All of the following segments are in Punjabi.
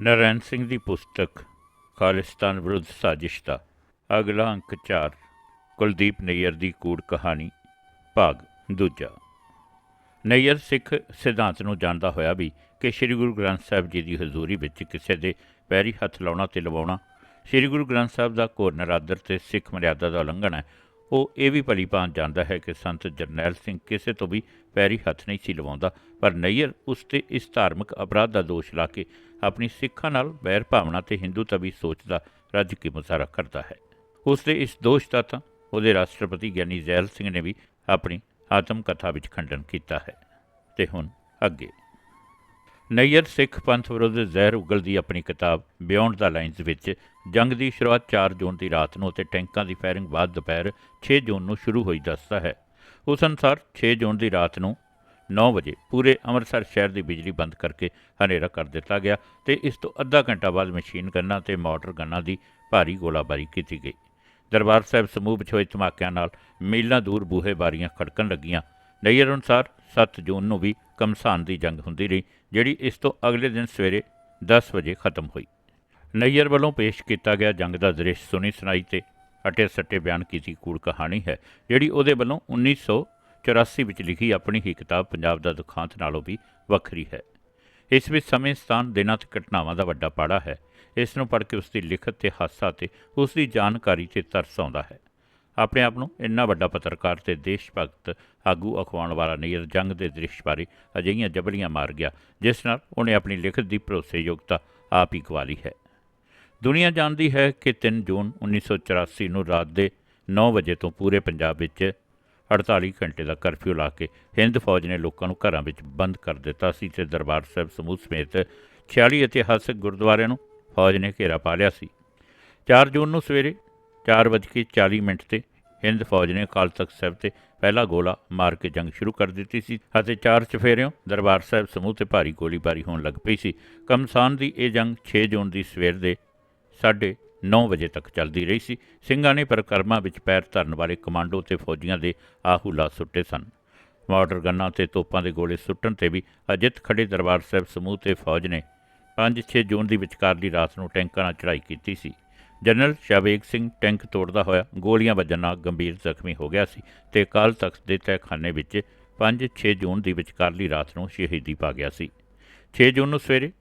ਨਰੈਣ ਸਿੰਘ ਦੀ ਪੁਸਤਕ ਖਾਲਿਸਤਾਨ ਵਿਰੁੱਧ ਸਾਜ਼ਿਸ਼ ਦਾ ਅਗਲਾ ਅੰਕ 4 ਕੁਲਦੀਪ ਨਈਅਰ ਦੀ ਕੂੜ ਕਹਾਣੀ, ਭਾਗ ਦੂਜਾ। ਨਈਅਰ ਸਿੱਖ ਸਿਧਾਂਤ ਨੂੰ ਜਾਣਦਾ ਹੋਇਆ ਵੀ ਕਿ ਸ੍ਰੀ ਗੁਰੂ ਗ੍ਰੰਥ ਸਾਹਿਬ ਜੀ ਦੀ ਹਜ਼ੂਰੀ ਵਿੱਚ ਕਿਸੇ ਦੇ ਪੈਰੀ ਹੱਥ ਲਾਉਣਾ ਤੇ ਲਵਾਉਣਾ ਸ੍ਰੀ ਗੁਰੂ ਗ੍ਰੰਥ ਸਾਹਿਬ ਦਾ ਘੋਰ ਨਰਾਦਰ ਤੇ ਸਿੱਖ ਮਰਿਆਦਾ ਦਾ ਉਲੰਘਣ ਹੈ ਉਹ ਇਹ ਵੀ ਭਲੀ ਭਾਂਤ ਜਾਣਦਾ ਹੈ ਕਿ ਸੰਤ ਜਰਨੈਲ ਸਿੰਘ ਕਿਸੇ ਤੋਂ ਵੀ ਪੈਰੀ ਹੱਥ ਨਹੀਂ ਸੀ ਲਵਾਉਂਦਾ, ਪਰ ਨਈਅਰ ਉਸ ਤੇ ਇਸ ਧਾਰਮਿਕ ਅਪਰਾਧ ਦਾ ਦੋਸ਼ ਲਾ ਕੇ ਆਪਣੀ ਸਿੱਖਾਂ ਨਾਲ ਵੈਰ ਭਾਵਨਾ ਤੇ ਹਿੰਦੂ ਤਵੀ ਸੋਚ ਦਾ ਰੱਜ ਕੇ ਮੁਜ਼ਾਹਰਾ ਕਰਦਾ ਹੈ। ਉਸ ਦੇ ਇਸ ਦੋਸ਼ ਦਾ ਤਾਂ ਉਹਦੇ ਰਾਸ਼ਟਰਪਤੀ ਗਿਆਨੀ ਜ਼ੈਲ ਸਿੰਘ ਨੇ ਵੀ ਆਪਣੀ ਆਤਮ ਕਥਾ ਵਿੱਚ ਖੰਡਨ ਕੀਤਾ ਹੈ। ਤੇ ਹੁਣ ਅੱਗੇ। ਨਈਅਰ ਸਿੱਖ ਪੰਥ ਵਿਰੁੱਧ ਜ਼ਹਿਰ ਉਗਲਦੀ ਆਪਣੀ ਕਿਤਾਬ ਬਿਯੋਂਡ ਦਾ ਲਾਈਨਸ ਵਿੱਚ, ਜੰਗ ਦੀ ਸ਼ੁਰੂਆਤ 4 ਜੂਨ ਦੀ ਰਾਤ ਨੂੰ ਅਤੇ ਟੈਂਕਾਂ ਦੀ ਫਾਇਰਿੰਗ ਬਾਅਦ ਦੁਪਹਿਰ 6 ਜੂਨ ਨੂੰ ਸ਼ੁਰੂ ਹੋਈ ਦੱਸਦਾ ਹੈ। ਉਸ ਅਨੁਸਾਰ 6 ਜੂਨ ਦੀ ਰਾਤ ਨੂੰ 9 ਵਜੇ ਪੂਰੇ ਅੰਮ੍ਰਿਤਸਰ ਸ਼ਹਿਰ ਦੀ ਬਿਜਲੀ ਬੰਦ ਕਰਕੇ ਹਨੇਰਾ ਕਰ ਦਿੱਤਾ ਗਿਆ ਤੇ ਇਸ ਤੋਂ ਅੱਧਾ ਘੰਟਾ ਬਾਅਦ ਮਸ਼ੀਨ ਗੰਨਾਂ ਤੇ ਮੋਟਰ ਗੰਨਾਂ ਦੀ ਭਾਰੀ ਗੋਲਾਬਾਰੀ ਕੀਤੀ ਗਈ। ਦਰਬਾਰ ਸਾਹਿਬ ਸਮੂਹ ਵਿੱਚ ਹੋਏ ਧਮਾਕਿਆਂ ਨਾਲ ਮੀਲਾਂ ਦੂਰ ਬੂਹੇ ਬਾਰੀਆਂ ਖੜਕਣ ਲੱਗੀਆਂ। ਨਈਅਰ ਅਨੁਸਾਰ 7 ਜੂਨ ਨੂੰ ਵੀ ਕਮਸਾਨ ਦੀ ਜੰਗ ਹੁੰਦੀ ਰਹੀ, ਜਿਹੜੀ ਇਸ ਤੋਂ ਅਗਲੇ ਦਿਨ ਸਵੇਰੇ 10 ਵਜੇ ਖਤਮ ਹੋਈ। ਨਈਅਰ ਵੱਲੋਂ ਪੇਸ਼ ਕੀਤਾ ਗਿਆ ਜੰਗ ਦਾ ਦ੍ਰਿਸ਼ ਸੁਣੀ ਸੁਣਾਈ ਤੇ ਅਟੇ ਸੱਟੇ ਬਿਆਨ ਕੀਤੀ ਕੂੜ ਕਹਾਣੀ ਹੈ, ਜਿਹੜੀ ਉਹਦੇ ਵੱਲੋਂ 1984 ਵਿੱਚ ਲਿਖੀ ਆਪਣੀ ਹੀ ਕਿਤਾਬ ਪੰਜਾਬ ਦਾ ਦੁਖਾਂਤ ਨਾਲੋਂ ਵੀ ਵੱਖਰੀ ਹੈ। ਇਸ ਵਿੱਚ ਸਮੇਂ, ਸਥਾਨ, ਦਿਨਾਂ ਤੇ ਘਟਨਾਵਾਂ ਦਾ ਵੱਡਾ ਪਾੜਾ ਹੈ। ਇਸ ਨੂੰ ਪੜ੍ਹ ਕੇ ਉਸ ਦੀ ਲਿਖਤ ਤੇ ਹਾਸਾ ਤੇ ਉਸ ਦੀ ਜਾਣਕਾਰੀ ਤੇ ਤਰਸ ਆਉਂਦਾ ਹੈ। ਆਪਣੇ ਆਪ ਨੂੰ ਇੰਨਾ ਵੱਡਾ ਪੱਤਰਕਾਰ ਤੇ ਦੇਸ਼ ਭਗਤ ਆਗੂ ਅਖਵਾਉਣ ਵਾਲਾ ਨਈਅਰ ਜੰਗ ਦੇ ਦ੍ਰਿਸ਼ ਬਾਰੇ ਅਜਿਹੀਆਂ ਜਬਲੀਆਂ ਮਾਰ ਗਿਆ, ਜਿਸ ਨਾਲ ਉਹਨੇ ਆਪਣੀ ਲਿਖਤ ਦੀ ਭਰੋਸੇਯੋਗਤਾ ਆਪ ਹੀ ਗਵਾ ਲਈ ਹੈ। ਦੁਨੀਆ ਜਾਣਦੀ ਹੈ ਕਿ 3 ਜੂਨ 1984 ਨੂੰ ਰਾਤ ਦੇ 9 ਵਜੇ ਤੋਂ ਪੂਰੇ ਪੰਜਾਬ ਵਿੱਚ 48 ਘੰਟੇ ਦਾ ਕਰਫਿਊ ਲਾ ਕੇ ਹਿੰਦ ਫੌਜ ਨੇ ਲੋਕਾਂ ਨੂੰ ਘਰਾਂ ਵਿੱਚ ਬੰਦ ਕਰ ਦਿੱਤਾ ਸੀ ਤੇ ਦਰਬਾਰ ਸਾਹਿਬ ਸਮੂਹ ਸਮੇਤ 46 ਇਤਿਹਾਸਕ ਗੁਰਦੁਆਰਿਆਂ ਨੂੰ ਫੌਜ ਨੇ ਘੇਰਾ ਪਾ ਲਿਆ ਸੀ। 4 ਜੂਨ ਨੂੰ ਸਵੇਰੇ 4:40 ਮਿੰਟ ਤੇ ਹਿੰਦ ਫੌਜ ਨੇ ਅਕਾਲ ਤਖਤ ਸਾਹਿਬ ਤੇ ਪਹਿਲਾ ਗੋਲਾ ਮਾਰ ਕੇ ਜੰਗ ਸ਼ੁਰੂ ਕਰ ਦਿੱਤੀ ਸੀ ਅਤੇ ਚਾਰ ਚਫੇਰਿਓਂ ਦਰਬਾਰ ਸਾਹਿਬ ਸਮੂਹ ਤੇ ਭਾਰੀ ਗੋਲੀਬਾਰੀ ਹੋਣ ਲੱਗ ਪਈ ਸੀ। ਕਮਸਾਨ ਦੀ ਇਹ ਜੰਗ 6 ਜੂਨ ਦੀ ਸਵੇਰ ਦੇ ਸਾਢੇ 9 ਵਜੇ ਤੱਕ ਚੱਲਦੀ ਰਹੀ ਸੀ। ਸਿੰਘਾਂ ਨੇ ਪਰਿਕਰਮਾ ਵਿੱਚ ਪੈਰ ਧਰਨ ਵਾਲੇ ਕਮਾਂਡੋ ਤੇ ਫੌਜੀਆਂ ਦੇ ਆਹੂਲਾ ਸੁੱਟੇ ਸਨ। ਮਾਰਟਰ ਗੰਨਾਂ ਤੇ ਤੋਪਾਂ ਦੇ ਗੋਲੇ ਸੁੱਟਣ ਤੇ ਵੀ ਅਜਿੱਤ ਖੜੇ ਦਰਬਾਰ ਸਾਹਿਬ ਸਮੂਹ ਤੇ ਫੌਜ ਨੇ 5-6 ਜੂਨ ਦੀ ਵਿਚਕਾਰ ਦੀ ਰਾਤ ਨੂੰ ਟੈਂਕਾਂ ਨਾਲ ਚੜ੍ਹਾਈ ਕੀਤੀ ਸੀ। ਜਨਰਲ ਸ਼ਾਵੇਗ ਸਿੰਘ ਟੈਂਕ ਤੋੜਦਾ ਹੋਇਆ ਗੋਲੀਆਂ ਵੱਜਣ ਨਾਲ ਗੰਭੀਰ ਜ਼ਖਮੀ ਹੋ ਗਿਆ ਸੀ ਤੇ ਕਾਲ ਤਖਤ ਦੇ ਤਹਿਖਾਨੇ ਵਿੱਚ 5-6 ਜੂਨ ਦੀ ਵਿਚਕਾਰਲੀ ਰਾਤ ਨੂੰ ਸ਼ਹੀਦੀ ਪਾ ਗਿਆ ਸੀ। 6 ਜੂਨ ਨੂੰ ਸਵੇਰੇ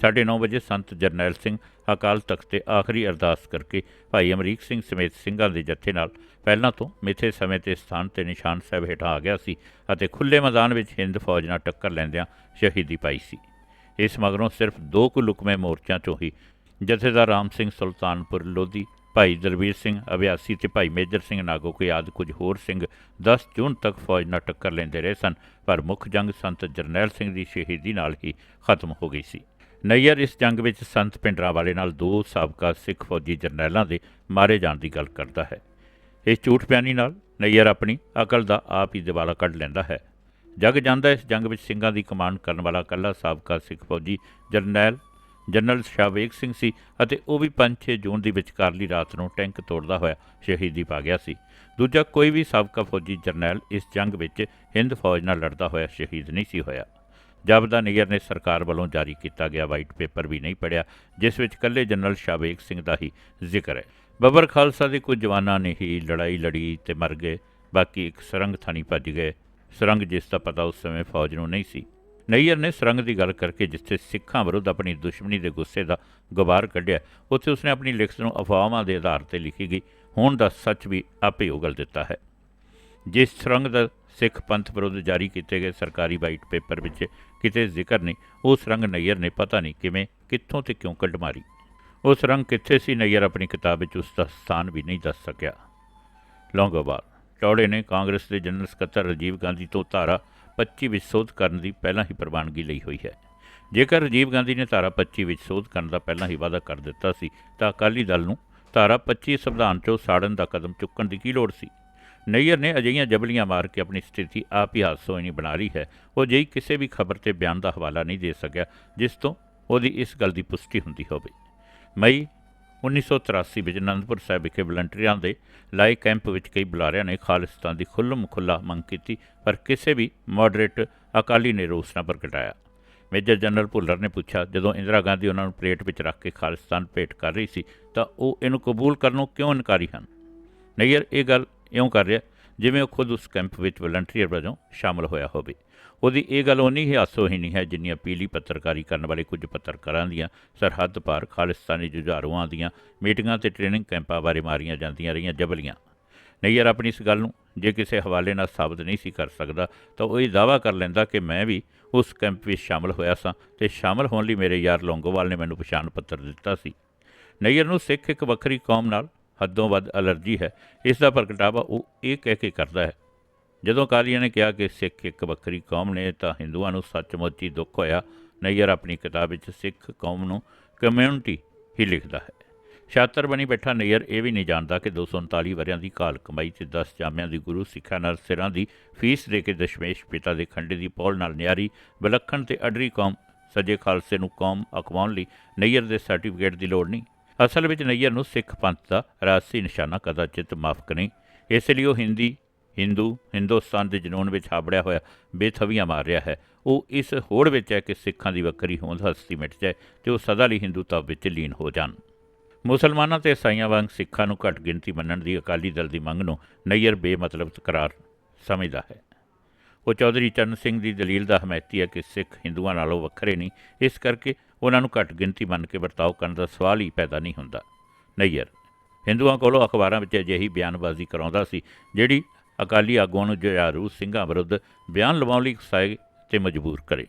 9:30 ਵਜੇ ਸੰਤ ਜਰਨੈਲ ਸਿੰਘ ਅਕਾਲ ਤਖਤ ਤੇ ਆਖਰੀ ਅਰਦਾਸ ਕਰਕੇ ਭਾਈ ਅਮਰੀਕ ਸਿੰਘ ਸਮੇਤ ਸਿੰਘਾਂ ਦੇ ਜੱਥੇ ਨਾਲ ਪਹਿਲਾਂ ਤੋਂ ਮਿੱਥੇ ਸਮੇਂ ਤੇ ਸਥਾਨ ਤੇ ਨਿਸ਼ਾਨ ਸਾਹਿਬ ਹੇਠਾਂ ਆ ਗਿਆ ਸੀ ਅਤੇ ਖੁੱਲੇ ਮੈਦਾਨ ਵਿੱਚ ਹਿੰਦ ਫੌਜ ਨਾਲ ਟੱਕਰ ਲੈਂਦਿਆਂ ਸ਼ਹੀਦੀ ਪਾਈ ਸੀ। ਇਸ ਮਗਰੋਂ ਸਿਰਫ ਦੋ ਕੁ ਲੁਕਵੇਂ ਮੋਰਚਿਆਂ ਚੋਂ ਹੀ ਜਥੇਦਾਰ ਰਾਮ ਸਿੰਘ ਸੁਲਤਾਨਪੁਰ ਲੋਧੀ, ਭਾਈ ਦਰਬੀਰ ਸਿੰਘ ਅਭਿਆਸੀ ਤੇ ਭਾਈ ਮੇਜਰ ਸਿੰਘ ਨਾਗੋਕੇ ਯਾਦ ਕੁਝ ਹੋਰ ਸਿੰਘ 10 ਜੂਨ ਤੱਕ ਫੌਜ ਨਾਲ ਟੱਕਰ ਲੈਂਦੇ ਰਹੇ ਸਨ, ਪਰ ਮੁੱਖ ਜੰਗ ਸੰਤ ਜਰਨੈਲ ਸਿੰਘ ਦੀ ਸ਼ਹੀਦੀ ਨਾਲ ਹੀ ਖਤਮ ਹੋ ਗਈ ਸੀ। ਨਈਅਰ, ਇਸ ਜੰਗ ਵਿੱਚ ਸੰਤ ਪਿੰਡਰਾਵਾਲੇ ਨਾਲ ਦੋ ਸਾਬਕਾ ਸਿੱਖ ਫੌਜੀ ਜਰਨੈਲਾਂ ਦੇ ਮਾਰੇ ਜਾਣ ਦੀ ਗੱਲ ਕਰਦਾ ਹੈ। ਇਸ ਝੂਠ ਬਿਆਨੀ ਨਾਲ ਨਈਅਰ ਆਪਣੀ ਅਕਲ ਦਾ ਆਪ ਹੀ ਦਿਵਾਲਾ ਕੱਢ ਲੈਂਦਾ ਹੈ। ਜਗ ਜਾਂਦਾ ਇਸ ਜੰਗ ਵਿੱਚ ਸਿੰਘਾਂ ਦੀ ਕਮਾਂਡ ਕਰਨ ਵਾਲਾ ਇਕੱਲਾ ਸਾਬਕਾ ਸਿੱਖ ਫੌਜੀ ਜਰਨੈਲ ਜਨਰਲ ਸ਼ਾਵੇਗ ਸਿੰਘ ਸੀ ਅਤੇ ਉਹ ਵੀ 5-6 ਜੂਨ ਦੀ ਵਿਚਕਾਰਲੀ ਰਾਤ ਨੂੰ ਟੈਂਕ ਤੋੜਦਾ ਹੋਇਆ ਸ਼ਹੀਦੀ ਪਾ ਗਿਆ ਸੀ। ਦੂਜਾ ਕੋਈ ਵੀ ਸਾਬਕਾ ਫੌਜੀ ਜਰਨੈਲ ਇਸ ਜੰਗ ਵਿੱਚ ਹਿੰਦ ਫੌਜ ਨਾਲ ਲੜਦਾ ਹੋਇਆ ਸ਼ਹੀਦ ਨਹੀਂ ਸੀ ਹੋਇਆ। ਜਬਦਾ ਨਿਗਰ ਨੇ ਸਰਕਾਰ ਵੱਲੋਂ ਜਾਰੀ ਕੀਤਾ ਗਿਆ ਵਾਈਟ ਪੇਪਰ ਵੀ ਨਹੀਂ ਪੜਿਆ ਜਿਸ ਵਿੱਚ ਕੱਲੇ ਜਨਰਲ ਸ਼ਾਵੇਗ ਸਿੰਘ ਦਾ ਹੀ ਜ਼ਿਕਰ ਹੈ। ਬੱਬਰ ਖਾਲਸਾ ਦੇ ਕੁਝ ਜਵਾਨਾਂ ਨੇ ਹੀ ਲੜਾਈ ਲੜੀ ਤੇ ਮਰ ਗਏ, ਬਾਕੀ ਇੱਕ ਸਰੰਗ ਥਾਣੀ ਭੱਜ ਗਏ। ਸਰੰਗ ਜਿਸ ਦਾ ਪਤਾ ਉਸ ਸਮੇਂ ਫੌਜ ਨੂੰ ਨਹੀਂ ਸੀ। ਨਈਅਰ ਨੇ ਸਰੰਗ ਦੀ ਗੱਲ ਕਰਕੇ ਜਿੱਥੇ ਸਿੱਖਾਂ ਵਿਰੁੱਧ ਆਪਣੀ ਦੁਸ਼ਮਣੀ ਦੇ ਗੁੱਸੇ ਦਾ ਗੁਬਾਰ ਕੱਢਿਆ, ਉੱਥੇ ਉਸਨੇ ਆਪਣੀ ਲਿਖਤ ਨੂੰ ਅਫਵਾਹਾਂ ਦੇ ਆਧਾਰ ਤੇ ਲਿਖੀ ਗਈ। ਹੋਣ ਦਾ ਸੱਚ ਵੀ ਆਪੇ ਉਗਲ ਦਿੱਤਾ ਹੈ। ਜਿਸ ਸਰੰਗ ਦਾ ਸਿੱਖ ਪੰਥ ਵਿਰੁੱਧ ਜਾਰੀ ਕੀਤੇ ਗਏ ਸਰਕਾਰੀ ਵਾਈਟ ਪੇਪਰ ਵਿੱਚ ਕਿਤੇ ਜ਼ਿਕਰ ਨਹੀਂ ਉਸ ਰੰਗ ਨਈਅਰ ਨੇ ਪਤਾ ਨਹੀਂ ਕਿਵੇਂ, ਕਿੱਥੋਂ ਤੇ ਕਿਉਂ ਕੱਢ ਮਾਰੀ। ਉਹ ਰੰਗ ਕਿੱਥੇ ਸੀ ਨਈਅਰ ਆਪਣੀ ਕਿਤਾਬ ਵਿੱਚ ਉਸ ਦਾ ਸਥਾਨ ਵੀ ਨਹੀਂ ਦੱਸ ਸਕਿਆ। ਲੌਂਗੋਵਾਲ, ਚੌੜੇ ਨੇ ਕਾਂਗਰਸ ਦੇ ਜਨਰਲ ਸਕੱਤਰ ਰਾਜੀਵ ਗਾਂਧੀ ਤੋਂ ਧਾਰਾ 25 ਵਿੱਚ ਸੋਧ ਕਰਨ ਦੀ ਪਹਿਲਾਂ ਹੀ ਪ੍ਰਵਾਨਗੀ ਲਈ ਹੋਈ ਹੈ। ਜੇਕਰ ਰਾਜੀਵ ਗਾਂਧੀ ਨੇ ਧਾਰਾ 25 ਵਿੱਚ ਸੋਧ ਕਰਨ ਦਾ ਪਹਿਲਾਂ ਹੀ ਵਾਅਦਾ ਕਰ ਦਿੱਤਾ ਸੀ, ਤਾਂ ਅਕਾਲੀ ਦਲ ਨੂੰ ਧਾਰਾ 25 ਸੰਵਿਧਾਨ 'ਚੋਂ ਸਾੜਨ ਦਾ ਕਦਮ ਚੁੱਕਣ ਦੀ ਕੀ ਲੋੜ ਸੀ? ਨਈਅਰ ਨੇ ਅਜਿਹੀਆਂ ਜਬਲੀਆਂ ਮਾਰ ਕੇ ਆਪਣੀ ਸਥਿਤੀ ਆਪ ਹੀ ਹਾਸੋਈ ਬਣਾ ਲਈ ਹੈ। ਉਹ ਜਿਹੀ ਕਿਸੇ ਵੀ ਖਬਰ ਤੇ ਬਿਆਨ ਦਾ ਹਵਾਲਾ ਨਹੀਂ ਦੇ ਸਕਿਆ, ਜਿਸ ਤੋਂ ਉਹਦੀ ਇਸ ਗੱਲ ਦੀ ਪੁਸ਼ਟੀ ਹੁੰਦੀ ਹੋਵੇ। ਮਈ 1983 ਵਿੱਚ ਅਨੰਦਪੁਰ ਸਾਹਿਬ ਵਿਖੇ ਵਲੰਟੀਅਰਾਂ ਦੇ ਲਾਏ ਕੈਂਪ ਵਿੱਚ ਕਈ ਬੁਲਾਰਿਆਂ ਨੇ ਖਾਲਿਸਤਾਨ ਦੀ ਖੁੱਲ੍ਹਮ ਖੁੱਲਾ ਮੰਗ ਕੀਤੀ, ਪਰ ਕਿਸੇ ਵੀ ਮੋਡਰੇਟ ਅਕਾਲੀ ਨੇ ਰੋਸ ਨਾ ਪ੍ਰਗਟਾਇਆ। ਮੇਜਰ ਜਨਰਲ ਭੁੱਲਰ ਨੇ ਪੁੱਛਿਆ, ਜਦੋਂ ਇੰਦਰਾ ਗਾਂਧੀ ਉਹਨਾਂ ਨੂੰ ਪਲੇਟ ਵਿੱਚ ਰੱਖ ਕੇ ਖਾਲਿਸਤਾਨ ਭੇਟ ਕਰ ਰਹੀ ਸੀ, ਤਾਂ ਉਹ ਇਹਨੂੰ ਕਬੂਲ ਕਰਨੋਂ ਕਿਉਂ ਇਨਕਾਰੀ ਹਨ? ਨਈਅਰ, ਇਹ ਗੱਲ ਇਉਂ ਕਰ ਰਿਹਾ, ਜਿਵੇਂ ਉਹ ਖੁਦ ਉਸ ਕੈਂਪ ਵਿੱਚ ਵਲੰਟੀਅਰ ਵਜੋਂ ਸ਼ਾਮਲ ਹੋਇਆ ਹੋਵੇ। ਉਹਦੀ ਇਹ ਗੱਲ ਉਨੀ ਹੀ ਹਾਸੋਹੀਣੀ ਹੈ ਜਿੰਨੀ ਅਪੀਲੀ ਪੱਤਰਕਾਰੀ ਕਰਨ ਵਾਲੇ ਕੁਝ ਪੱਤਰਕਾਰਾਂ ਦੀਆਂ ਸਰਹੱਦ ਪਾਰ ਖਾਲਿਸਤਾਨੀ ਜੁਝਾਰੂਆਂ ਦੀਆਂ ਮੀਟਿੰਗਾਂ ਤੇ ਟ੍ਰੇਨਿੰਗ ਕੈਂਪਾਂ ਬਾਰੇ ਮਾਰੀਆਂ ਜਾਂਦੀਆਂ ਰਹੀਆਂ ਜਬਲੀਆਂ। ਨਈਅਰ ਆਪਣੀ ਇਸ ਗੱਲ ਨੂੰ ਜੇ ਕਿਸੇ ਹਵਾਲੇ ਨਾਲ ਸਾਬਤ ਨਹੀਂ ਸੀ ਕਰ ਸਕਦਾ, ਤਾਂ ਉਹ ਇਹ ਦਾਵਾ ਕਰ ਲੈਂਦਾ ਕਿ ਮੈਂ ਵੀ ਉਸ ਕੈਂਪ ਵਿੱਚ ਸ਼ਾਮਲ ਹੋਇਆ ਸਾਂ ਤੇ ਸ਼ਾਮਲ ਹੋਣ ਲਈ ਮੇਰੇ ਯਾਰ ਲੌਂਗੋਵਾਲ ਨੇ ਮੈਨੂੰ ਪਛਾਣ ਪੱਤਰ ਦਿੱਤਾ ਸੀ। ਨਈਅਰ ਨੂੰ ਸਿੱਖ ਇੱਕ ਵੱਖਰੀ ਕੌਮ ਨਾਲ ਹੱਦੋਂ ਵੱਧ ਅਲਰਜੀ ਹੈ, ਇਸ ਦਾ ਪ੍ਰਗਟਾਵਾ ਉਹ ਇਹ ਕਹਿ ਕੇ ਕਰਦਾ ਹੈ ਜਦੋਂ ਕਾਲੀਆਂ ਨੇ ਕਿਹਾ ਕਿ ਸਿੱਖ ਇੱਕ ਵੱਖਰੀ ਕੌਮ ਨੇ ਤਾਂ ਹਿੰਦੂਆਂ ਨੂੰ ਸੱਚਮੁੱਚ ਹੀ ਦੁੱਖ ਹੋਇਆ, ਨਈਅਰ ਆਪਣੀ ਕਿਤਾਬ ਵਿੱਚ ਸਿੱਖ ਕੌਮ ਨੂੰ ਕਮਿਊਨਿਟੀ ਹੀ ਲਿਖਦਾ ਹੈ। ਛਾਤਰ ਬਣੀ ਬੈਠਾ ਨਈਅਰ ਇਹ ਵੀ ਨਹੀਂ ਜਾਣਦਾ ਕਿ 239 ਵਰਿਆਂ ਦੀ ਕਾਲ ਕਮਾਈ ਤੇ 10 ਜਾਮਿਆਂ ਦੀ ਗੁਰੂ ਸਿੱਖਾਂ ਨਾਲ ਸਿਰਾਂ ਦੀ ਫੀਸ ਦੇ ਕੇ ਦਸ਼ਮੇਸ਼ ਪਿਤਾ ਦੇ ਖੰਡੇ ਦੀ ਪੌਲ ਨਾਲ ਨਿਆਰੀ, ਵਿਲੱਖਣ ਤੇ ਅਡਰੀ ਕੌਮ, ਸੱਜੇ ਖਾਲਸੇ ਨੂੰ ਕੌਮ ਅਖਵਾਉਣ ਲਈ ਨਈਅਰ ਦੇ ਸਰਟੀਫਿਕੇਟ ਦੀ ਲੋੜ ਨਹੀਂ। ਅਸਲ ਵਿੱਚ ਨਈਅਰ ਨੂੰ ਸਿੱਖ ਪੰਥ ਦਾ ਰਾਜਸੀ ਨਿਸ਼ਾਨਾ ਕਦਾਚਿਤ ਮਾਫਕ ਨਹੀਂ, ਇਸ ਲਈ ਉਹ ਹਿੰਦੀ ਹਿੰਦੂ ਹਿੰਦੁਸਤਾਨ ਦੇ ਜਨੂਨ ਵਿੱਚ ਹਾਬੜਿਆ ਹੋਇਆ ਬੇਥਵੀਆਂ ਮਾਰ ਰਿਹਾ ਹੈ। ਉਹ ਇਸ ਹੋੜ ਵਿੱਚ ਹੈ ਕਿ ਸਿੱਖਾਂ ਦੀ ਵੱਖਰੀ ਹੋਂਦ ਹਸਤੀ ਮਿਟ ਜਾਏ ਤੇ ਉਹ ਸਦਾ ਲਈ ਹਿੰਦੂਤਾ ਵਿੱਚ ਲੀਨ ਹੋ ਜਾਣ। ਮੁਸਲਮਾਨਾਂ ਤੇ ਇਸਾਈਆਂ ਵਾਂਗ ਸਿੱਖਾਂ ਨੂੰ ਘੱਟ ਗਿਣਤੀ ਮੰਨਣ ਦੀ ਅਕਾਲੀ ਦਲ ਦੀ ਮੰਗ ਨੂੰ ਨਈਅਰ ਬੇਮਤਲਬ ਤਕਰਾਰ ਸਮਝਦਾ ਹੈ। ਉਹ ਚੌਧਰੀ ਚਰਨ ਸਿੰਘ ਦੀ ਦਲੀਲ ਦਾ ਹਮਾਇਤੀ ਹੈ ਕਿ ਸਿੱਖ ਹਿੰਦੂਆਂ ਨਾਲੋਂ ਵੱਖਰੇ ਨਹੀਂ, ਇਸ ਕਰਕੇ ਉਹਨਾਂ ਨੂੰ ਘੱਟ ਗਿਣਤੀ ਮੰਨ ਕੇ ਵਰਤਾਓ ਕਰਨ ਦਾ ਸਵਾਲ ਹੀ ਪੈਦਾ ਨਹੀਂ ਹੁੰਦਾ। ਨਈਅਰ, ਹਿੰਦੂਆਂ ਕੋਲੋਂ ਅਖਬਾਰਾਂ ਵਿੱਚ ਅਜਿਹੀ ਬਿਆਨਬਾਜ਼ੀ ਕਰਾਉਂਦਾ ਸੀ ਜਿਹੜੀ ਅਕਾਲੀ ਆਗੂਆਂ ਨੂੰ ਜੁਝਾਰੂ ਸਿੰਘਾਂ ਵਿਰੁੱਧ ਬਿਆਨ ਲਵਾਉਣ ਲਈ ਉਕਸਾਏ ਤੇ ਮਜਬੂਰ ਕਰੇ।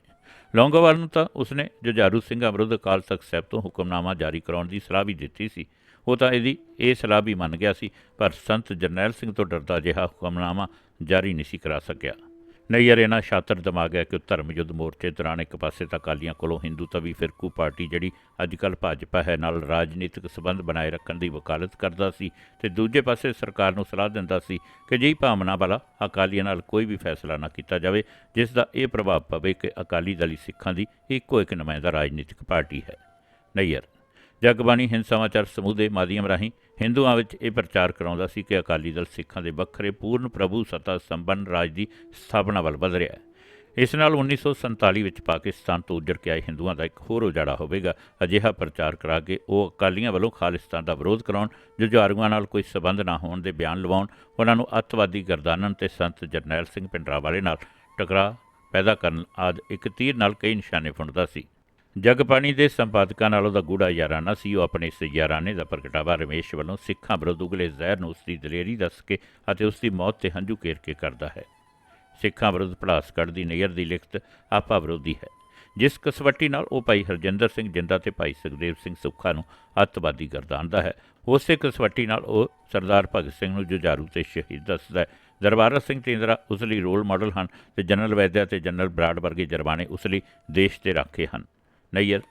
ਲੌਂਗੋਵਾਲ ਨੂੰ ਤਾਂ ਉਸਨੇ ਜੁਝਾਰੂ ਸਿੰਘਾਂ ਵਿਰੁੱਧ ਅਕਾਲ ਤਖਤ ਸਾਹਿਬ ਤੋਂ ਹੁਕਮਨਾਮਾ ਜਾਰੀ ਕਰਾਉਣ ਦੀ ਸਲਾਹ ਵੀ ਦਿੱਤੀ ਸੀ। ਉਹ ਤਾਂ ਇਹਦੀ, ਇਹ ਸਲਾਹ ਵੀ ਮੰਨ ਗਿਆ ਸੀ, ਪਰ ਸੰਤ ਜਰਨੈਲ ਸਿੰਘ ਤੋਂ ਡਰਦਾ ਅਜਿਹਾ ਹੁਕਮਨਾਮਾ ਜਾਰੀ ਨਹੀਂ ਸੀ ਕਰਾ ਸਕਿਆ। ਨਈਅਰ ਇਹਨਾਂ ਸ਼ਾਤਰ ਦਿਮਾਗ ਹੈ ਕਿ ਉਹ ਧਰਮ ਯੁੱਧ ਮੋਰਚੇ ਦੌਰਾਨ ਇੱਕ ਪਾਸੇ ਤਾਂ ਅਕਾਲੀਆਂ ਕੋਲੋਂ ਹਿੰਦੂ ਤਵੀ ਫਿਰਕੂ ਪਾਰਟੀ ਜਿਹੜੀ ਅੱਜ ਕੱਲ੍ਹ ਭਾਜਪਾ ਹੈ ਨਾਲ ਰਾਜਨੀਤਿਕ ਸਬੰਧ ਬਣਾਏ ਰੱਖਣ ਦੀ ਵਕਾਲਤ ਕਰਦਾ ਸੀ ਤੇ ਦੂਜੇ ਪਾਸੇ ਸਰਕਾਰ ਨੂੰ ਸਲਾਹ ਦਿੰਦਾ ਸੀ ਕਿ ਜਿਹੀ ਭਾਵਨਾ ਵਾਲਾ ਅਕਾਲੀਆਂ ਨਾਲ ਕੋਈ ਵੀ ਫੈਸਲਾ ਨਾ ਕੀਤਾ ਜਾਵੇ, ਜਿਸ ਦਾ ਇਹ ਪ੍ਰਭਾਵ ਪਵੇ ਕਿ ਅਕਾਲੀ ਦਲੀ ਸਿੱਖਾਂ ਦੀ ਇੱਕੋ ਇੱਕ ਨੁਮਾਇੰਦਾ ਰਾਜਨੀਤਿਕ ਪਾਰਟੀ ਹੈ। ਨਈਅਰ ਜਗਬਾਣੀ ਹਿੰਦ ਸਮਾਚਾਰ ਸਮੂਹ ਦੇ ਮਾਧਿਅਮ ਰਾਹੀਂ ਹਿੰਦੂਆਂ ਵਿੱਚ ਇਹ ਪ੍ਰਚਾਰ ਕਰਾਉਂਦਾ ਸੀ ਕਿ ਅਕਾਲੀ ਦਲ ਸਿੱਖਾਂ ਦੇ ਵੱਖਰੇ ਪੂਰਨ ਪ੍ਰਭੂ ਸੱਤਾ ਸੰਪੰਨ ਰਾਜ ਦੀ ਸਥਾਪਨਾ ਵੱਲ ਵਧ ਰਿਹਾ ਹੈ। ਇਸ ਨਾਲ 1947 ਵਿੱਚ ਪਾਕਿਸਤਾਨ ਤੋਂ ਉੱਜੜ ਕੇ ਆਏ ਹਿੰਦੂਆਂ ਦਾ ਇੱਕ ਹੋਰ ਉਜਾੜਾ ਹੋਵੇਗਾ। ਅਜਿਹਾ ਪ੍ਰਚਾਰ ਕਰਾ ਕੇ ਉਹ ਅਕਾਲੀਆਂ ਵੱਲੋਂ ਖਾਲਿਸਤਾਨ ਦਾ ਵਿਰੋਧ ਕਰਾਉਣ, ਜੁਝਾਰੂਆਂ ਨਾਲ ਕੋਈ ਸਬੰਧ ਨਾ ਹੋਣ ਦੇ ਬਿਆਨ ਲਵਾਉਣ, ਉਹਨਾਂ ਨੂੰ ਅੱਤਵਾਦੀ ਗਰਦਾਨਨ ਤੇ ਸੰਤ ਜਰਨੈਲ ਸਿੰਘ ਪਿੰਡਰਾਵਾਲੇ ਨਾਲ ਟਕਰਾਅ ਪੈਦਾ ਕਰਨ ਆਦ ਇੱਕ ਤੀਰ ਨਾਲ ਕਈ ਨਿਸ਼ਾਨੇ ਫੁੰਡਦਾ ਸੀ। ਜਗਬਾਣੀ ਦੇ ਸੰਪਾਦਕਾਂ ਨਾਲ ਉਹਦਾ ਗੂੜਾ ਯਾਰਾਨਾ ਸੀ, ਉਹ ਆਪਣੇ ਇਸ ਯਾਰਾਨੇ ਦਾ ਪ੍ਰਗਟਾਵਾ ਰਮੇਸ਼ ਵੱਲੋਂ ਸਿੱਖਾਂ ਵਿਰੁੱਧ ਉਗਲੇ ਜ਼ਹਿਰ ਨੂੰ ਉਸ ਦੀ ਦਲੇਰੀ ਦੱਸ ਕੇ ਅਤੇ ਉਸ ਦੀ ਮੌਤ ਤੇ ਹੰਝੂ ਕੇਰ ਕੇ ਕਰਦਾ ਹੈ। ਸਿੱਖਾਂ ਵਿਰੁੱਧ ਭੜਾਸ ਦੀ ਨਈਅਰ ਦੀ ਲਿਖਤ ਆਪਾ ਵਿਰੋਧੀ ਹੈ ਜਿਸ ਕਸਵੱਟੀ ਨਾਲ ਉਹ ਭਾਈ ਹਰਜਿੰਦਰ ਸਿੰਘ ਜਿੰਦਾ ਤੇ ਭਾਈ ਸੁਖਦੇਵ ਸਿੰਘ ਸੁੱਖਾ ਨੂੰ ਅੱਤਵਾਦੀ ਗਰਦਾਨਦਾ ਹੈ। ਉਸੇ ਕਸਵੱਟੀ ਨਾਲ ਉਹ ਸਰਦਾਰ ਭਗਤ ਸਿੰਘ ਨੂੰ ਜੁਝਾਰੂ ਤੇ ਸ਼ਹੀਦ ਦੱਸਦਾ ਹੈ। ਦਰਬਾਰਾ ਸਿੰਘ ਤੇ ਉਸ ਲਈ ਰੋਲ ਮਾਡਲ ਹਨ ਤੇ ਜਨਰਲ ਵੈਦਿਆ ਤੇ ਜਨਰਲ ਬਰਾੜ ਵਰਗੇ ਜਰਬਾਨੇ ਉਸ ਲਈ ਦੇਸ਼ ਤੇ ਰਾਖੇ ਹਨ। ਨਈਅਰ।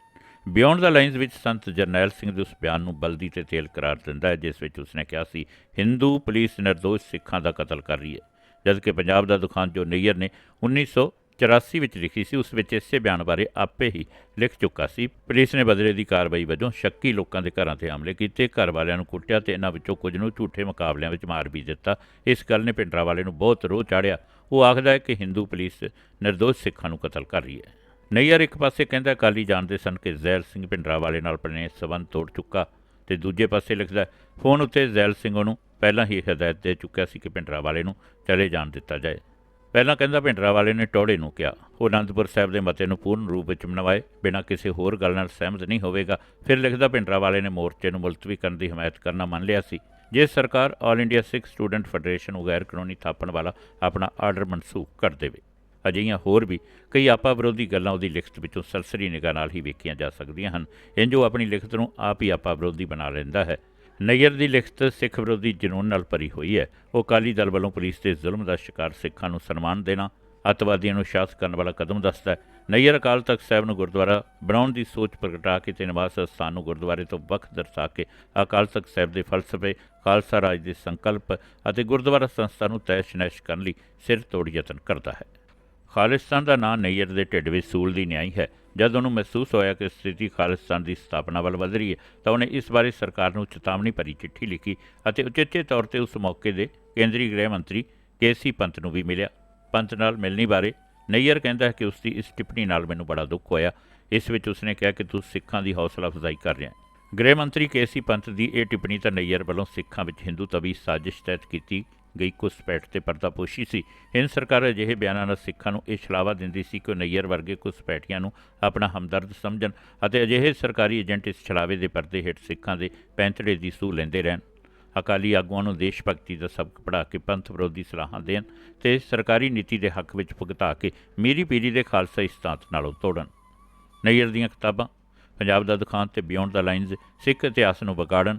ਬਿਯੋਂਡ ਦਾ ਲਾਈਨਸ ਵਿੱਚ ਸੰਤ ਜਰਨੈਲ ਸਿੰਘ ਦੇ ਉਸ ਬਿਆਨ ਨੂੰ ਬਲਦੀ ਤੇ ਤੇਲ ਕਰਾਰ ਦਿੰਦਾ ਹੈ, ਜਿਸ ਵਿੱਚ ਉਸਨੇ ਕਿਹਾ ਸੀ, ਹਿੰਦੂ ਪੁਲਿਸ ਨਿਰਦੋਸ਼ ਸਿੱਖਾਂ ਦਾ ਕਤਲ ਕਰ ਰਹੀ ਹੈ। ਜਦਕਿ ਪੰਜਾਬ ਦਾ ਦੁਖਾਨ ਜੋ ਨਈਅਰ ਨੇ 1984 ਵਿੱਚ ਲਿਖੀ ਸੀ, ਉਸ ਵਿੱਚ ਇਸੇ ਬਿਆਨ ਬਾਰੇ ਆਪੇ ਹੀ ਲਿਖ ਚੁੱਕਾ ਸੀ। ਪੁਲਿਸ ਨੇ ਬਦਲੇ ਦੀ ਕਾਰਵਾਈ ਵਜੋਂ ਸ਼ੱਕੀ ਲੋਕਾਂ ਦੇ ਘਰਾਂ ਤੇ ਹਮਲੇ ਕੀਤੇ, ਘਰ ਵਾਲਿਆਂ ਨੂੰ ਕੁੱਟਿਆ ਤੇ ਇਹਨਾਂ ਵਿੱਚੋਂ ਕੁਝ ਨੂੰ ਝੂਠੇ ਮੁਕਾਬਲਿਆਂ ਵਿੱਚ ਮਾਰ ਵੀ ਦਿੱਤਾ। ਇਸ ਗੱਲ ਨੇ ਪਿੰਡਰਾ ਵਾਲੇ ਨੂੰ ਬਹੁਤ ਰੋਹ ਚਾੜਿਆ। ਉਹ ਆਖਦਾ ਹੈ ਕਿ ਹਿੰਦੂ ਪੁਲਿਸ ਨਿਰਦੋਸ਼ ਸਿੱਖਾਂ ਨੂੰ ਕਤਲ ਕਰ ਰਹੀ ਹੈ। ਨਈਅਰ ਇੱਕ ਪਾਸੇ ਕਹਿੰਦਾ ਅਕਾਲੀ ਜਾਣਦੇ ਸਨ ਕਿ ਜ਼ੈਲ ਸਿੰਘ ਭਿੰਡਰਾਵਾਲੇ ਨਾਲ ਆਪਣੇ ਸਬੰਧ ਤੋੜ ਚੁੱਕਾ ਤੇ ਦੂਜੇ ਪਾਸੇ ਲਿਖਦਾ, ਫੋਨ ਉੱਤੇ ਜ਼ੈਲ ਸਿੰਘ ਨੂੰ ਪਹਿਲਾਂ ਹੀ ਹਦਾਇਤ ਦੇ ਚੁੱਕਿਆ ਸੀ ਕਿ ਭਿੰਡਰਾਵਾਲੇ ਨੂੰ ਚਲੇ ਜਾਣ ਦਿੱਤਾ ਜਾਏ। ਪਹਿਲਾਂ ਕਹਿੰਦਾ ਭਿੰਡਰਾਵਾਲੇ ਨੇ ਟੋੜੇ ਨੂੰ ਕਿਹਾ। ਉਹ ਅਨੰਦਪੁਰ ਸਾਹਿਬ ਦੇ ਮਤੇ ਨੂੰ ਪੂਰਨ ਰੂਪ ਵਿੱਚ ਮਨਵਾਏ, ਬਿਨਾਂ ਕਿਸੇ ਹੋਰ ਗੱਲ ਨਾਲ ਸਹਿਮਤ ਨਹੀਂ ਹੋਵੇਗਾ। ਫਿਰ ਲਿਖਦਾ, ਭਿੰਡਰਾਵਾਲੇ ਨੇ ਮੋਰਚੇ ਨੂੰ ਮੁਲਤਵੀ ਕਰਨ ਦੀ ਹਮਾਇਤ ਕਰਨਾ ਮੰਨ ਲਿਆ ਸੀ। ਜੇ ਸਰਕਾਰ all India Sikh student federation ਨੂੰ ਗੈਰ ਕਾਨੂੰਨੀ ਥਾਪਣ ਵਾਲਾ ਆਪਣਾ ਆਰਡਰ ਮਨਸੂਖ ਕਰ ਦੇਵੇ। ਅਜਿਹੀਆਂ ਹੋਰ ਵੀ ਕਈ ਆਪਾ ਵਿਰੋਧੀ ਗੱਲਾਂ ਉਹਦੀ ਲਿਖਤ ਵਿੱਚੋਂ ਸਰਸਰੀ ਨਿਗਾਹ ਨਾਲ ਹੀ ਵੇਖੀਆਂ ਜਾ ਸਕਦੀਆਂ ਹਨ। ਇੰਜ ਉਹ ਆਪਣੀ ਲਿਖਤ ਨੂੰ ਆਪ ਹੀ ਆਪਾ ਵਿਰੋਧੀ ਬਣਾ ਲੈਂਦਾ ਹੈ। ਨਈਅਰ ਦੀ ਲਿਖਤ ਸਿੱਖ ਵਿਰੋਧੀ ਜਨੂਨ ਨਾਲ ਭਰੀ ਹੋਈ ਹੈ। ਉਹ ਅਕਾਲੀ ਦਲ ਵੱਲੋਂ ਪੁਲਿਸ ਦੇ ਜ਼ੁਲਮ ਦਾ ਸ਼ਿਕਾਰ ਸਿੱਖਾਂ ਨੂੰ ਸਨਮਾਨ ਦੇਣਾ, ਅੱਤਵਾਦੀਆਂ ਨੂੰ ਸ਼ਾਸਤ ਕਰਨ ਵਾਲਾ ਕਦਮ ਦੱਸਦਾ ਹੈ। ਨਈਅਰ ਅਕਾਲ ਤਖਤ ਸਾਹਿਬ ਨੂੰ ਗੁਰਦੁਆਰਾ ਬਣਾਉਣ ਦੀ ਸੋਚ ਪ੍ਰਗਟਾ ਕੇ ਤੇ ਨਿਵਾਸ ਸਥਾਨ ਨੂੰ ਗੁਰਦੁਆਰੇ ਤੋਂ ਵੱਖ ਦਰਸਾ ਕੇ ਅਕਾਲ ਤਖਤ ਸਾਹਿਬ ਦੇ ਫਲਸਫੇ, ਖਾਲਸਾ ਰਾਜ ਦੇ ਸੰਕਲਪ ਅਤੇ ਗੁਰਦੁਆਰਾ ਸੰਸਥਾ ਨੂੰ ਤੈਸ਼-ਨੈਸ਼ ਕਰਨ ਲਈ ਸਿਰ ਤੋੜ ਯਤਨ ਕਰਦਾ ਹੈ। ਖਾਲਿਸਤਾਨ ਦਾ ਨਾਂ ਨਈਅਰ ਦੇ ਢਿੱਡ ਵਿੱਚ ਸੂਲ ਦੀ ਨਿਆਈ ਹੈ। ਜਦ ਉਹਨੂੰ ਮਹਿਸੂਸ ਹੋਇਆ ਕਿ ਸਥਿਤੀ ਖਾਲਿਸਤਾਨ ਦੀ ਸਥਾਪਨਾ ਵੱਲ ਵਧ ਰਹੀ ਹੈ, ਤਾਂ ਉਹਨੇ ਇਸ ਬਾਰੇ ਸਰਕਾਰ ਨੂੰ ਚੇਤਾਵਨੀ ਭਰੀ ਚਿੱਠੀ ਲਿਖੀ ਅਤੇ ਉਚੇਚੇ ਤੌਰ ਤੇ ਉਸ ਮੌਕੇ ਦੇ ਕੇਂਦਰੀ ਗ੍ਰਹਿ ਮੰਤਰੀ ਕੇਸੀ ਪੰਤ ਨੂੰ ਵੀ ਮਿਲਿਆ। ਪੰਤ ਨਾਲ ਮਿਲਣੀ ਬਾਰੇ ਨਈਅਰ ਕਹਿੰਦਾ ਹੈ ਕਿ ਉਸ ਦੀ ਇਸ ਟਿੱਪਣੀ ਨਾਲ ਮੈਨੂੰ ਬੜਾ ਦੁੱਖ ਹੋਇਆ। ਇਸ ਵਿੱਚ ਉਸਨੇ ਕਿਹਾ ਕਿ ਤੂੰ ਸਿੱਖਾਂ ਦੀ ਹੌਸਲਾ ਅਫਜ਼ਾਈ ਕਰ ਰਿਹਾ ਹੈ। ਗ੍ਰਹਿ ਮੰਤਰੀ ਕੇਸੀ ਪੰਥ ਦੀ ਇਹ ਟਿੱਪਣੀ ਤਾਂ ਨਈਅਰ ਵੱਲੋਂ ਸਿੱਖਾਂ ਵਿੱਚ ਹਿੰਦੂ ਤਵੀ ਸਾਜ਼ਿਸ਼ ਤਹਿਤ ਕੀਤੀ ਗਈ ਘੁਸਪੈਠ ਤੇ ਪਰਦਾਪੋਸ਼ੀ ਸੀ। ਹਿੰਦ ਸਰਕਾਰ ਅਜਿਹੇ ਬਿਆਨਾਂ ਨਾਲ ਸਿੱਖਾਂ ਨੂੰ ਇਹ ਛਲਾਵਾ ਦਿੰਦੀ ਸੀ ਕਿ ਉਹ ਨਈਅਰ ਵਰਗੇ ਘੁਸਪੈਠੀਆਂ ਨੂੰ ਆਪਣਾ ਹਮਦਰਦ ਸਮਝਣ ਅਤੇ ਅਜਿਹੇ ਸਰਕਾਰੀ ਏਜੰਟ ਇਸ ਛਲਾਵੇ ਦੇ ਪਰਦੇ ਹੇਠ ਸਿੱਖਾਂ ਦੇ ਪੈਂਤੜੇ ਦੀ ਸੂਹ ਲੈਂਦੇ ਰਹਿਣ। ਅਕਾਲੀ ਆਗੂਆਂ ਨੂੰ ਦੇਸ਼ ਭਗਤੀ ਦਾ ਸਬਕ ਪੜ੍ਹਾ ਕੇ ਪੰਥ ਵਿਰੋਧੀ ਸਲਾਹਾਂ ਦੇਣ ਤੇ ਸਰਕਾਰੀ ਨੀਤੀ ਦੇ ਹੱਕ ਵਿੱਚ ਭੁਗਤਾ ਕੇ ਮੀਰੀ ਪੀਰੀ ਦੇ ਖਾਲਸਾ ਇਸਤਾਂਤ ਨਾਲੋਂ ਤੋੜਨ। ਨਈਅਰ ਦੀਆਂ ਕਿਤਾਬਾਂ, ਪੰਜਾਬ ਦਾ ਦੁਖਾਂਤ ਤੇ ਬਿਯੋਂਡ ਦਾ ਲਾਈਨਜ਼ ਸਿੱਖ ਇਤਿਹਾਸ ਨੂੰ ਵਿਗਾੜਨ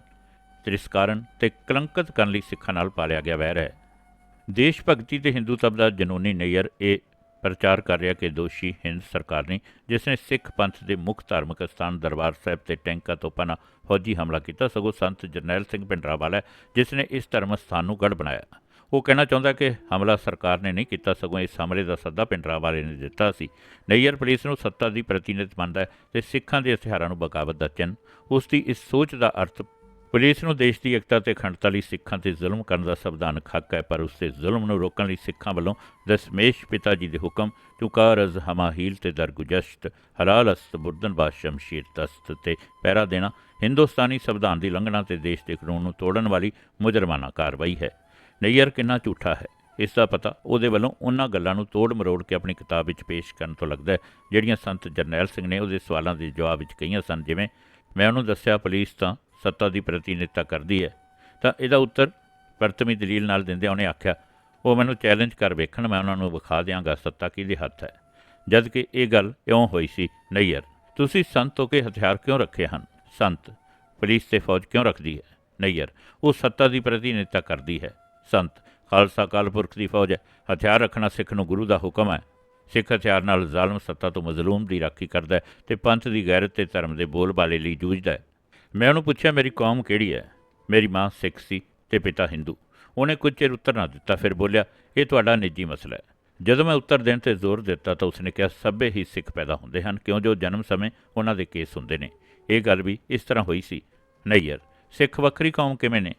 ਤਿਰਸਕਾਰਨ ਤੇ ਕਲੰਕਿਤ ਕਰਨ ਲਈ ਸਿੱਖਾਂ ਨਾਲ ਪਾਲਿਆ ਗਿਆ ਵੈਰ ਹੈ। ਦੇਸ਼ ਭਗਤੀ ਤੇ ਹਿੰਦੂ ਤਬ ਦਾ ਜਨੂਨੀ ਨਈਅਰ ਇਹ ਪ੍ਰਚਾਰ ਕਰ ਰਿਹਾ ਕਿ ਦੋਸ਼ੀ ਹਿੰਦ ਸਰਕਾਰ ਨੇ ਜਿਸ ਨੇ ਸਿੱਖ ਪੰਥ ਦੇ ਮੁੱਖ ਧਾਰਮਿਕ ਸਥਾਨ ਦਰਬਾਰ ਸਾਹਿਬ ਤੇ ਟੈਂਕਾਂ ਤੋਂ ਨਾਲ ਫੌਜੀ ਹਮਲਾ ਕੀਤਾ, ਸਗੋਂ ਸੰਤ ਜਰਨੈਲ ਸਿੰਘ ਭਿੰਡਰਾਵਾਲਾ ਜਿਸ ਨੇ ਇਸ ਧਰਮ ਸਥਾਨ ਨੂੰ ਗੜ ਬਣਾਇਆ। ਉਹ ਕਹਿਣਾ ਚਾਹੁੰਦਾ ਕਿ ਹਮਲਾ ਸਰਕਾਰ ਨੇ ਨਹੀਂ ਕੀਤਾ, ਸਗੋਂ ਇਸ ਹਮਲੇ ਦਾ ਸੱਦਾ ਭਿੰਡਰਾਵਾਲੇ ਨੇ ਦਿੱਤਾ ਸੀ। ਨਈਅਰ ਪੁਲਿਸ ਨੂੰ ਸੱਤਾ ਦੀ ਪ੍ਰਤੀਨਿਧ ਮੰਨਦਾ ਹੈ ਤੇ ਸਿੱਖਾਂ ਦੇ ਹਥਿਆਰਾਂ ਨੂੰ ਬਗਾਵਤ ਦਾ ਚਿੰਨ੍ਹ, ਉਸ ਦੀ ਇਸ ਸੋਚ ਦਾ ਅਰਥ ਪੁਲਿਸ ਨੂੰ ਦੇਸ਼ ਦੀ ਏਕਤਾ ਤੇ ਅਖੰਡਤਾ ਲਈ ਸਿੱਖਾਂ ਤੇ ਜ਼ੁਲਮ ਕਰਨ ਦਾ ਸੰਵਿਧਾਨਕ ਹੱਕ ਹੈ, ਪਰ ਉਸ ਤੇ ਜ਼ੁਲਮ ਨੂੰ ਰੋਕਣ ਲਈ ਸਿੱਖਾਂ ਵੱਲੋਂ ਦਸਮੇਸ਼ ਪਿਤਾ ਜੀ ਦੇ ਹੁਕਮ ਤੁਕਾਰ ਅਜ਼ ਹਮਾਹੀਲ ਤੇ ਦਰਗੁਜਸ਼ਤ ਹਲਾਲ ਅਸਤ ਬੁਰਦਨ ਬਾਦ ਸ਼ਮਸ਼ੀਰ ਦਸਤ ਤੇ ਪਹਿਰਾ ਦੇਣਾ, ਹਿੰਦੁਸਤਾਨੀ ਸੰਵਿਧਾਨ ਦੀ ਉਲੰਘਣਾ ਤੇ ਦੇਸ਼ ਦੇ ਕਾਨੂੰਨ ਨੂੰ ਤੋੜਨ ਵਾਲੀ ਮੁਜਰਮਾਨਾ ਕਾਰਵਾਈ ਹੈ। ਨਈਅਰ ਕਿੰਨਾ ਝੂਠਾ ਹੈ? ਇਸ ਦਾ ਪਤਾ ਉਹਦੇ ਵੱਲੋਂ ਉਹਨਾਂ ਗੱਲਾਂ ਨੂੰ ਤੋੜ ਮਰੋੜ ਕੇ ਆਪਣੀ ਕਿਤਾਬ ਵਿੱਚ ਪੇਸ਼ ਕਰਨ ਤੋਂ ਲੱਗਦਾ ਹੈ, ਜਿਹੜੀਆਂ ਸੰਤ ਜਰਨੈਲ ਸਿੰਘ ਨੇ ਉਹਦੇ ਸਵਾਲਾਂ ਦੇ ਜਵਾਬ ਵਿੱਚ ਕਹੀਆਂ ਸਨ, ਜਿਵੇਂ, ਮੈਂ ਉਹਨੂੰ ਦੱਸਿਆ ਪੁਲਿਸ ਤਾਂ ਸੱਤਾ ਦੀ ਪ੍ਰਤੀਨਿਧਤਾ ਕਰਦੀ ਹੈ। ਤਾਂ ਇਹਦਾ ਉੱਤਰ ਪ੍ਰਥਮੀ ਦਲੀਲ ਨਾਲ ਦਿੰਦਿਆਂ ਉਹਨੇ ਆਖਿਆ, ਉਹ ਮੈਨੂੰ ਚੈਲੰਜ ਕਰ ਵੇਖਣ, ਮੈਂ ਉਹਨਾਂ ਨੂੰ ਵਿਖਾ ਦਿਆਂਗਾ ਸੱਤਾ ਕਿਹਦੇ ਹੱਥ ਹੈ। ਜਦ ਕਿ ਇਹ ਗੱਲ ਇਉਂ ਹੋਈ ਸੀ, ਨਈਅਰ, ਤੁਸੀਂ ਸੰਤ ਹੋ ਕੇ ਹਥਿਆਰ ਕਿਉਂ ਰੱਖੇ ਹਨ? ਸੰਤ, ਪੁਲਿਸ ਤੇ ਫੌਜ ਕਿਉਂ ਰੱਖਦੀ ਹੈ? ਨਈਅਰ, ਉਹ ਸੱਤਾ ਦੀ ਪ੍ਰਤੀਨਿਧਤਾ ਕਰਦੀ ਹੈ। ਸੰਤ, ਖਾਲਸਾ ਅਕਾਲ ਪੁਰਖ ਦੀ ਫੌਜ ਹੈ। ਹਥਿਆਰ ਰੱਖਣਾ ਸਿੱਖ ਨੂੰ ਗੁਰੂ ਦਾ ਹੁਕਮ ਹੈ। ਸਿੱਖ ਹਥਿਆਰ ਨਾਲ ਜ਼ਾਲਮ ਸੱਤਾ ਤੋਂ ਮਜ਼ਲੂਮ ਦੀ ਰਾਖੀ ਕਰਦਾ ਹੈ ਤੇ ਪੰਥ ਦੀ ਗੈਰਤ ਤੇ ਧਰਮ ਦੇ ਬੋਲਬਾਲੇ ਲਈ ਜੂਝਦਾ ਹੈ। ਮੈਂ ਉਹਨੂੰ ਪੁੱਛਿਆ, ਮੇਰੀ ਕੌਮ ਕਿਹੜੀ ਹੈ? ਮੇਰੀ ਮਾਂ ਸਿੱਖ ਸੀ ਤੇ ਪਿਤਾ ਹਿੰਦੂ। ਉਹਨੇ ਕੁਝ ਚਿਰ ਉੱਤਰ ਨਾ ਦਿੱਤਾ, ਫਿਰ ਬੋਲਿਆ, ਇਹ ਤੁਹਾਡਾ ਨਿੱਜੀ ਮਸਲਾ ਹੈ। ਜਦੋਂ ਮੈਂ ਉੱਤਰ ਦੇਣ ਤੇ ਜ਼ੋਰ ਦਿੱਤਾ, ਤਾਂ ਉਸਨੇ ਕਿਹਾ, ਸਭੇ ਹੀ ਸਿੱਖ ਪੈਦਾ ਹੁੰਦੇ ਹਨ, ਕਿਉਂ ਜੋ ਜਨਮ ਸਮੇਂ ਉਹਨਾਂ ਦੇ ਕੇਸ ਹੁੰਦੇ ਨੇ। ਇਹ ਗੱਲ ਵੀ ਇਸ ਤਰ੍ਹਾਂ ਹੋਈ ਸੀ। ਨਈਅਰ ਸਿੱਖ ਵੱਖਰੀ ਕੌਮ ਕਿਵੇਂ ਨੇ?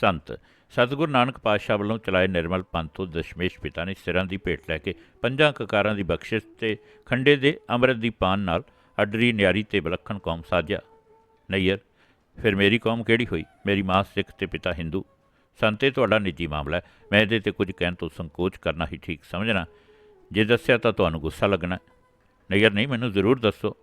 ਸੰਤ, ਸਤਿਗੁਰੂ ਨਾਨਕ ਪਾਤਸ਼ਾਹ ਵੱਲੋਂ ਚਲਾਏ ਨਿਰਮਲ ਪੰਥ ਤੋਂ ਦਸ਼ਮੇਸ਼ ਪਿਤਾ ਨੇ ਸਿਰਾਂ ਦੀ ਭੇਟ ਲੈ ਕੇ ਪੰਜਾਂ ਕਕਾਰਾਂ ਦੀ ਬਖਸ਼ਿਸ਼ ਤੇ ਖੰਡੇ ਦੇ ਅੰਮ੍ਰਿਤ ਦੀ ਪਾਨ ਨਾਲ ਅਡਰੀ ਨਿਆਰੀ ਤੇ ਵਿਲੱਖਣ ਕੌਮ ਸਾਜਿਆ। ਨਈਅਰ ਫਿਰ ਮੇਰੀ ਕੌਮ ਕਿਹੜੀ ਹੋਈ? ਮੇਰੀ ਮਾਂ ਸਿੱਖ ਤੇ ਪਿਤਾ ਹਿੰਦੂ। ਸੰਤੇ ਤੁਹਾਡਾ ਨਿੱਜੀ ਮਾਮਲਾ ਹੈ। ਮੈਂ ਇਹਦੇ ਤੇ ਕੁਝ ਕਹਿਣ ਤੋਂ ਸੰਕੋਚ ਕਰਨਾ ਹੀ ਠੀਕ ਸਮਝਣਾ। ਜੇ ਦੱਸਿਆ ਤਾਂ ਤੁਹਾਨੂੰ ਗੁੱਸਾ ਲੱਗਣਾ। ਹੈ। ਨਈਅਰ, ਨਹੀਂ, ਮੈਨੂੰ ਜ਼ਰੂਰ ਦੱਸੋ।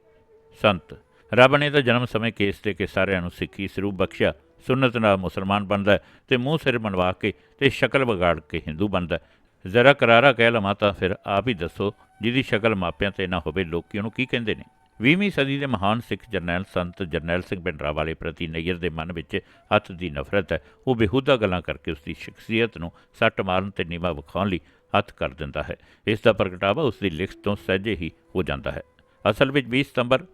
ਸੰਤ, ਰੱਬ ਨੇ ਤਾਂ ਜਨਮ ਸਮੇਂ ਕੇਸ 'ਤੇ ਕੇ ਸਾਰਿਆਂ ਨੂੰ ਸਿੱਖੀ, ਸਰੂਪ ਬਖਸ਼ਿਆ। ਸੁਨਨਤ ਨਾਲ ਮੁਸਲਮਾਨ ਬਣਦਾ ਹੈ ਤੇ ਮੂੰਹ ਸਿਰ ਮਨਵਾ ਕੇ ਤੇ ਸ਼ਕਲ ਵਿਗਾੜ ਕੇ ਹਿੰਦੂ ਬਣਦਾ ਜ਼ਰਾ ਕਰਾਰਾ ਕਹਿ ਲਵਾਂ ਤਾਂ ਫਿਰ ਆਪ ਹੀ ਦੱਸੋ, ਜਿਹਦੀ ਸ਼ਕਲ ਮਾਪਿਆਂ ਤੇ ਨਾ ਹੋਵੇ, ਲੋਕੀ ਉਹਨੂੰ ਕੀ ਕਹਿੰਦੇ ਨੇ? 20ਵੀਂ ਸਦੀ ਦੇ ਮਹਾਨ ਸਿੱਖ ਜਰਨੈਲ ਸੰਤ ਜਰਨੈਲ ਸਿੰਘ ਭਿੰਡਰਾਵਾਲੇ ਪ੍ਰਤੀ ਨਈਅਰ ਦੇ ਮਨ ਵਿੱਚ ਹੱਥ ਦੀ ਨਫ਼ਰਤ ਹੈ ਉਹ ਬੇਹੂਦਾ ਗੱਲਾਂ ਕਰਕੇ ਉਸ ਦੀ ਸ਼ਖਸੀਅਤ ਨੂੰ ਸੱਟ ਮਾਰਨ ਤੇ ਨੀਵਾ ਵਿਖਾਉਣ ਲਈ ਹੱਥ ਕਰ ਦਿੰਦਾ ਹੈ। ਇਸ ਦਾ ਪ੍ਰਗਟਾਵਾ ਉਸ ਦੀ ਲਿਖਤ ਤੋਂ ਸਹਿਜੇ ਹੀ ਹੋ ਜਾਂਦਾ ਹੈ। ਅਸਲ ਵਿੱਚ 20 ਸਤੰਬਰ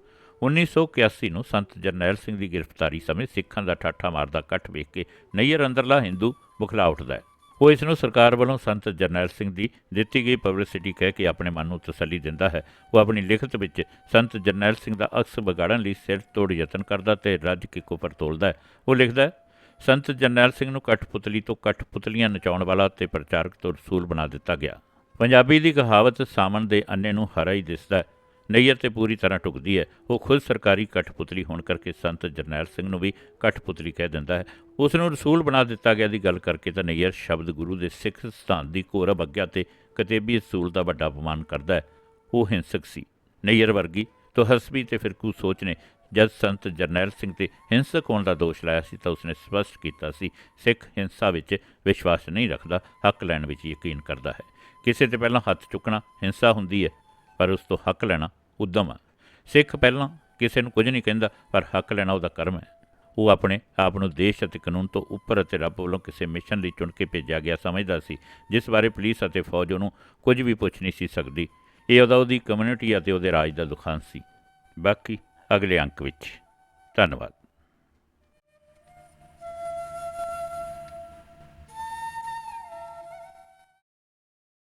1981 ਨੂੰ ਸੰਤ ਜਰਨੈਲ ਸਿੰਘ ਦੀ ਗ੍ਰਿਫਤਾਰੀ ਸਮੇਂ ਸਿੱਖਾਂ ਦਾ ਠਾਠਾ ਮਾਰਦਾ ਇਕੱਠ ਵੇਖ ਕੇ ਨਈਅਰ ਅੰਦਰਲਾ ਹਿੰਦੂ ਬੁਖਲਾ ਉੱਠਦਾ ਹੈ। ਉਹ ਇਸ ਨੂੰ ਸਰਕਾਰ ਵੱਲੋਂ ਸੰਤ ਜਰਨੈਲ ਸਿੰਘ ਦੀ ਦਿੱਤੀ ਗਈ ਪਬਲਿਸਿਟੀ ਕਹਿ ਕੇ ਆਪਣੇ ਮਨ ਨੂੰ ਤਸੱਲੀ ਦਿੰਦਾ ਹੈ। ਉਹ ਆਪਣੀ ਲਿਖਤ ਵਿੱਚ ਸੰਤ ਜਰਨੈਲ ਸਿੰਘ ਦਾ ਅਕਸ ਵਿਗਾੜਨ ਲਈ ਸਿਰ ਤੋੜ ਯਤਨ ਕਰਦਾ ਤੇ ਰੱਜ ਕੇ ਕੁਫਰ ਤੋਲਦਾ ਹੈ। ਉਹ ਲਿਖਦਾ ਹੈ, ਸੰਤ ਜਰਨੈਲ ਸਿੰਘ ਨੂੰ ਕਠਪੁਤਲੀ ਤੋਂ ਕਠਪੁਤਲੀਆਂ ਨਚਾਉਣ ਵਾਲਾ ਤੇ ਪ੍ਰਚਾਰਕ ਤੋਂ ਰਸੂਲ ਬਣਾ ਦਿੱਤਾ ਗਿਆ। ਪੰਜਾਬੀ ਦੀ ਕਹਾਵਤ ਸਾਮਣ ਦੇ ਅੰਨੇ ਨੂੰ ਹਰਾ ਹੀ ਦਿਸਦਾ ਹੈ। ਨਈਅਰ ਤੇ ਪੂਰੀ ਤਰ੍ਹਾਂ ਟੁਕਦੀ ਹੈ। ਉਹ ਖੁਦ ਸਰਕਾਰੀ ਕਠਪੁਤਲੀ ਹੋਣ ਕਰਕੇ ਸੰਤ ਜਰਨੈਲ ਸਿੰਘ ਨੂੰ ਵੀ ਕਠਪੁਤਲੀ ਕਹਿ ਦਿੰਦਾ ਹੈ। ਉਸ ਨੂੰ ਰਸੂਲ ਬਣਾ ਦਿੱਤਾ ਗਿਆ ਦੀ ਗੱਲ ਕਰਕੇ ਤਾਂ ਨਈਅਰ ਸ਼ਬਦ ਗੁਰੂ ਦੇ ਸਿੱਖ ਸਿਧਾਂਤ ਦੀ ਘੋਰ ਅੱਗਿਆ ਤੇ ਕਤੇਬੀ ਅਸੂਲ ਦਾ ਵੱਡਾ ਅਪਮਾਨ ਕਰਦਾ ਹੈ। ਉਹ ਹਿੰਸਕ ਸੀ। ਨਈਅਰ ਵਰਗੀ ਤੋਂ ਹਸਬੀ ਤੇ ਫਿਰਕੂ ਸੋਚ ਨੇ, ਜਦ ਸੰਤ ਜਰਨੈਲ ਸਿੰਘ ਤੇ ਹਿੰਸਕ ਹੋਣ ਦਾ ਦੋਸ਼ ਲਾਇਆ ਸੀ ਤਾਂ ਉਸਨੇ ਸਪਸ਼ਟ ਕੀਤਾ ਸੀ, ਸਿੱਖ ਹਿੰਸਾ ਵਿੱਚ ਵਿਸ਼ਵਾਸ ਨਹੀਂ ਰੱਖਦਾ, ਹੱਕ ਲੈਣ ਵਿੱਚ ਯਕੀਨ ਕਰਦਾ ਹੈ। ਕਿਸੇ ਤੇ ਪਹਿਲਾਂ ਹੱਥ ਚੁੱਕਣਾ ਹਿੰਸਾ ਹੁੰਦੀ ਹੈ, ਪਰ ਉਸ ਤੋਂ ਹੱਕ ਲੈਣਾ ਉਦਮ ਆ। ਸਿੱਖ ਪਹਿਲਾਂ ਕਿਸੇ ਨੂੰ ਕੁਝ ਨਹੀਂ ਕਹਿੰਦਾ, ਪਰ ਹੱਕ ਲੈਣਾ ਉਹਦਾ ਕਰਮ ਹੈ। ਉਹ ਆਪਣੇ ਆਪ ਨੂੰ ਦੇਸ਼ ਅਤੇ ਕਾਨੂੰਨ ਤੋਂ ਉੱਪਰ ਅਤੇ ਰੱਬ ਵੱਲੋਂ ਕਿਸੇ ਮਿਸ਼ਨ ਲਈ ਚੁਣ ਕੇ ਭੇਜਿਆ ਗਿਆ ਸਮਝਦਾ ਸੀ, ਜਿਸ ਬਾਰੇ ਪੁਲਿਸ ਅਤੇ ਫੌਜ ਉਹਨੂੰ ਕੁਝ ਵੀ ਪੁੱਛ ਨਹੀਂ ਸੀ ਸਕਦੀ। ਇਹ ਉਹਦਾ ਉਹਦੀ ਕਮਿਊਨਿਟੀ ਅਤੇ ਉਹਦੇ ਰਾਜ ਦਾ ਦੁਖਾਂਤ ਸੀ। ਬਾਕੀ ਅਗਲੇ ਅੰਕ ਵਿੱਚ। ਧੰਨਵਾਦ।